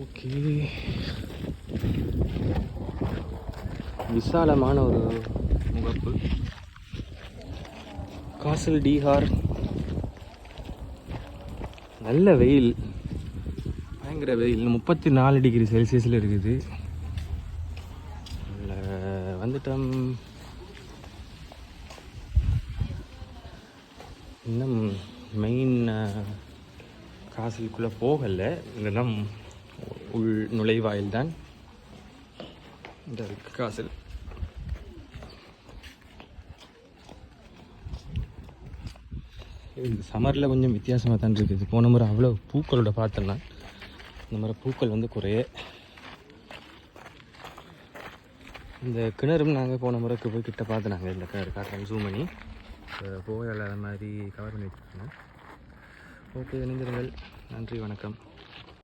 Okay. விசாலமான ஒரு முகப்பு. காசல் டீஹார். நல்ல வெயில். பயங்கர வெயில். முப்பத்தி நாலு டிகிரி செல்சியஸில் இருக்குது. வந்துட்டோம். இன்னும் மெயின் காசுக்குள்ளே போகலை. இதெல்லாம் உள் நுழைவாயில் தான் இந்த காசில் காசல். இது சம்மரில் கொஞ்சம் வித்தியாசமாக தான் இருக்குது போன முறை அவ்வளோ பூக்களோட பார்த்தேன் இந்த மாதிரி பூக்கள் வந்து குறைய. இந்த கிணறும் நாங்கள் போன முறைக்கு போய் கிட்ட பார்த்து நாங்கள் இந்த கிணறு காட்டுறோம் ஜூம் பண்ணி. போகல மாதிரி கவர் பண்ணி வச்சுருக்கோம் ஓகே இணைந்திருங்கள். நன்றி வணக்கம்.